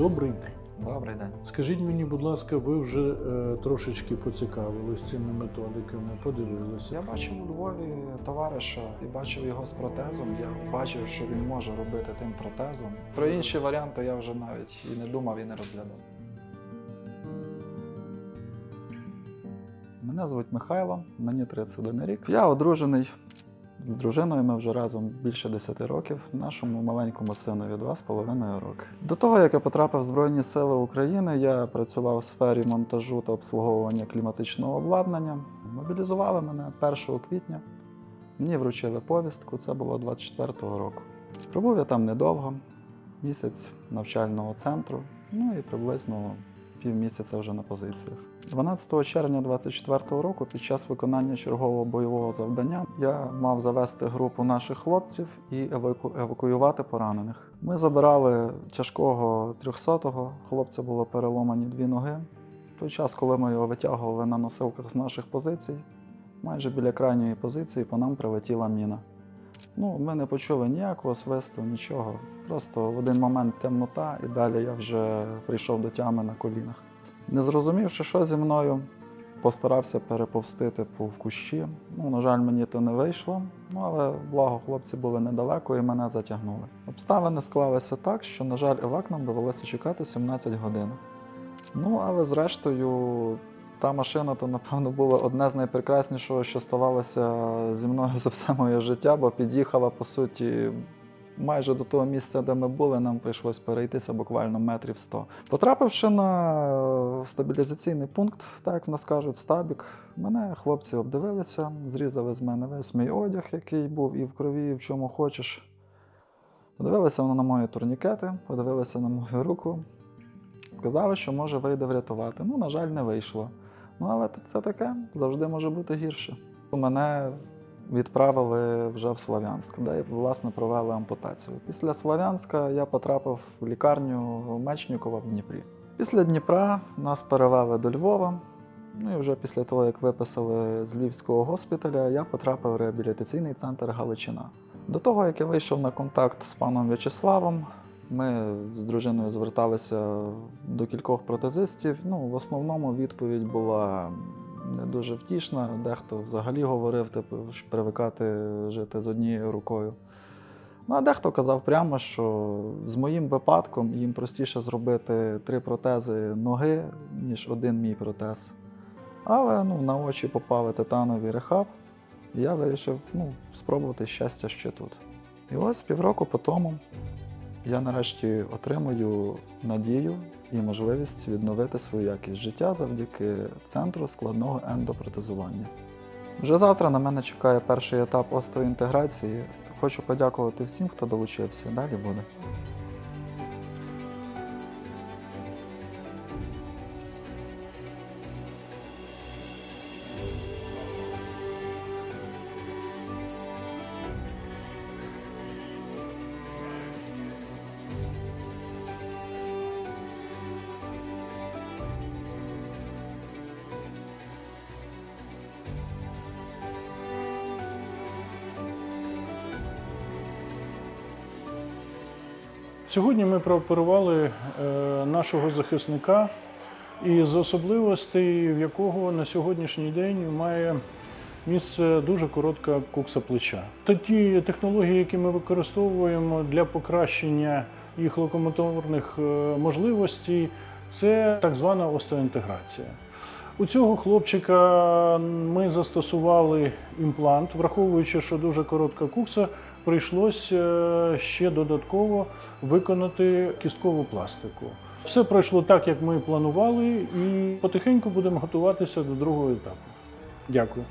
Добрий день. Добрий день. Скажіть мені, будь ласка, ви вже е, трошечки поцікавились цими методиками, подивилися. Я бачив у Львові товариша і бачив його з протезом. Я бачив, що він може робити тим протезом. Про інші варіанти я вже навіть і не думав, і не розглядав. Мене звуть Михайло, мені 31 рік. Я одружений з дружиною. Ми вже разом більше 10 років. Нашому маленькому синові 2,5 роки. До того, як я потрапив в Збройні Сили України, я працював у сфері монтажу та обслуговування кліматичного обладнання. Мобілізували мене 1 квітня. Мені вручили повістку, це було 24-го року. Пробув я там недовго, місяць навчального центру, ну і приблизно півмісяця вже на позиціях. 12 червня 24-го року, під час виконання чергового бойового завдання, я мав завести групу наших хлопців і еваку- евакуювати поранених. Ми забирали тяжкого 300-го, хлопця було переломані дві ноги. В той час, коли ми його витягували на носилках з наших позицій, майже біля крайньої позиції по нам прилетіла міна. Ну, ми не почули ніякого свисту, нічого. Просто в один момент темнота, і далі я вже прийшов до тями на колінах. Не зрозумівши, що зі мною, постарався переповзти типу, в кущі. Ну, на жаль, мені то не вийшло, ну, але благо хлопці були недалеко і мене затягнули. Обставини склалися так, що, на жаль, евак нам довелося чекати 17 годин. Ну, але зрештою, та машина то, напевно, було одне з найпрекраснішого, що ставалося зі мною за все моє життя, бо під'їхала, по суті, майже до того місця, де ми були, нам прийшлось перейтися буквально метрів 100. Потрапивши на стабілізаційний пункт, так як в нас кажуть, стабік, мене хлопці обдивилися, зрізали з мене весь мій одяг, який був і в крові, і в чому хочеш. Подивилися вони на мої турнікети, подивилися на мою руку. Сказали, що може вийде врятувати. Ну, на жаль, не вийшло. Ну, але це таке, завжди може бути гірше. Мене відправили вже в Слов'янськ, де власне провели ампутацію. Після Слов'янська я потрапив в лікарню Мечнікова в Дніпрі. Після Дніпра нас перевели до Львова. Ну і вже після того, як виписали з Львівського госпіталя, я потрапив в реабілітаційний центр Галичина. До того, як я вийшов на контакт з паном В'ячеславом, ми з дружиною зверталися до кількох протезистів. Ну, в основному відповідь була не дуже втішна. Дехто взагалі говорив, типу, привикати жити з однією рукою. Ну, а дехто казав прямо, що з моїм випадком їм простіше зробити три протези ноги, ніж один мій протез. Але ну, на очі попали титанові рехаб, і я вирішив ну, спробувати щастя ще тут. І ось півроку по тому я нарешті отримую надію і можливість відновити свою якість життя завдяки центру складного ендопротезування. Вже завтра на мене чекає перший етап остеоінтеграції. Хочу подякувати всім, хто долучився. Далі буде. Сьогодні ми прооперували е, нашого захисника, із особливостей, в якого на сьогоднішній день має місце дуже коротка кукса плеча. Та ті технології, які ми використовуємо для покращення їх локомоторних е, можливостей, це так звана остеоінтеграція. У цього хлопчика ми застосували імплант, враховуючи, що дуже коротка кукса, прийшлось е, ще додатково виконати кісткову пластику. Все пройшло так, як ми планували, і потихеньку будемо готуватися до другого етапу. Дякую.